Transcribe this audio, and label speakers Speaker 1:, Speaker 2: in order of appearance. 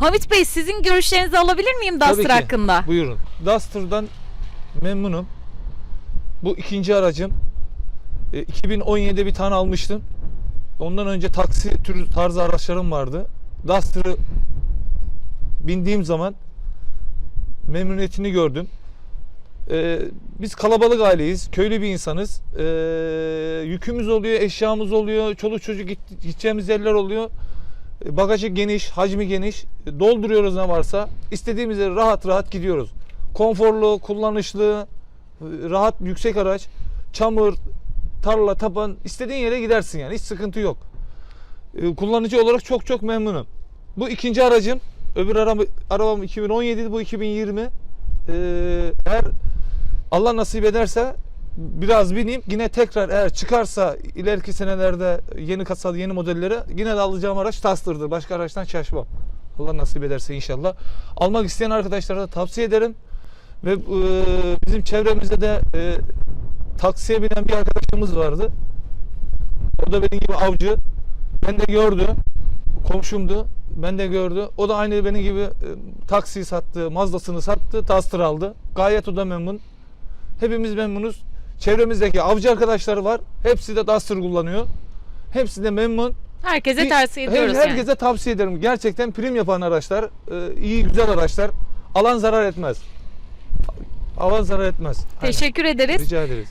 Speaker 1: Hamit Bey sizin görüşlerinizi alabilir miyim Duster
Speaker 2: Tabii ki.
Speaker 1: hakkında?
Speaker 2: Buyurun. Duster'dan memnunum. Bu ikinci aracım. E, 2017'de bir tane almıştım. Ondan önce taksi türü tarzı araçlarım vardı. Duster'ı bindiğim zaman memnuniyetini gördüm. E, biz kalabalık aileyiz. Köylü bir insanız. E, yükümüz oluyor, eşyamız oluyor. Çoluk çocuk git- gideceğimiz yerler oluyor. E, Bagajı geniş, hacmi geniş. E, Dolduruyoruz ne varsa. İstediğimiz rahat rahat gidiyoruz. Konforlu, kullanışlı, e, rahat, yüksek araç. Çamur, tarla, tapan istediğin yere gidersin yani. Hiç sıkıntı yok. Kullanıcı olarak çok çok memnunum. Bu ikinci aracım. Öbür araba, arabam 2017'di, bu 2020. E, eğer Allah nasip ederse biraz bineyim. Yine tekrar eğer çıkarsa ileriki senelerde yeni kasalı yeni modellere yine de alacağım araç Duster'dır. Başka araçtan şaşmam. Allah nasip ederse inşallah. Almak isteyen arkadaşlara da tavsiye ederim. Ve e, bizim çevremizde de e, taksiye binen bir arkadaşımız vardı. O da benim gibi avcı. Ben de gördü. Komşumdu. Ben de gördü. O da aynı benim gibi e, taksiyi sattı, Mazda'sını sattı, Duster aldı. Gayet o da memnun. Hepimiz memnunuz. Çevremizdeki avcı arkadaşları var. Hepsi de Duster kullanıyor. Hepsi de memnun.
Speaker 1: Herkese tavsiye
Speaker 2: her-
Speaker 1: ediyoruz yani.
Speaker 2: Herkese tavsiye ederim. Gerçekten prim yapan araçlar, e, iyi güzel araçlar. Alan zarar etmez. Alan zarar etmez. Aynen.
Speaker 1: Teşekkür ederiz.
Speaker 2: Rica ederiz.